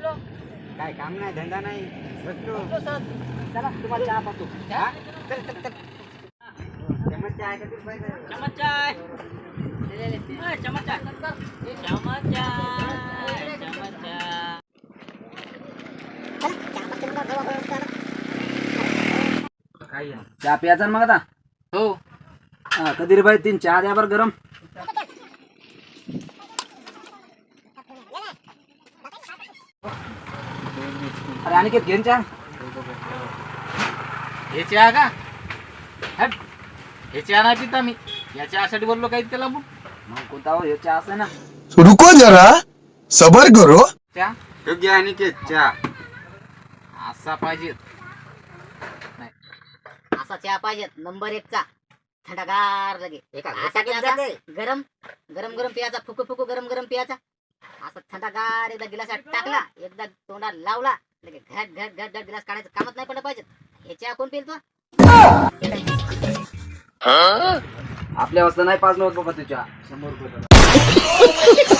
काम नाही धंदा नाही बसलो. चला तुम्हाला चहा पाहतो? चल, चल, चल. चहा का तुला? पाहिजे? चमच चाय ए, चमच चाय चमच चाय चमच चाय काय आहे? चहा प्यायचा मग आता? हो. कधी रे बाई तीन चहा द्या बरं गरम. अरे आणि घेन चहा हे चहा का हट. हे चहा नाही पिता मी या चहासाठी बोललो काही त्याला मग मग कोणता हो हे चहा असं ना. रुको जरा. सबर करो. चहा? घे अनिकेत चहा. असा पाहिजे. असा चहा पाहिजे. नंबर एक चा थंडगार लगे. असा प्यायचा गरम गरम गरम प्यायचा फुकू फुकू गरम गरम प्यायचा असा थंडागार एकदा गिलासात टाकला एकदा तोंडा लावला लगे घट घट घट घट गिलास काढायचं कामच नाही पडलं पाहिजे. ह्याच्या आपण कोण पिल तो. आपल्या वाजता नाही पाच नव्हत बाबा तुझ्या शंभर रुपये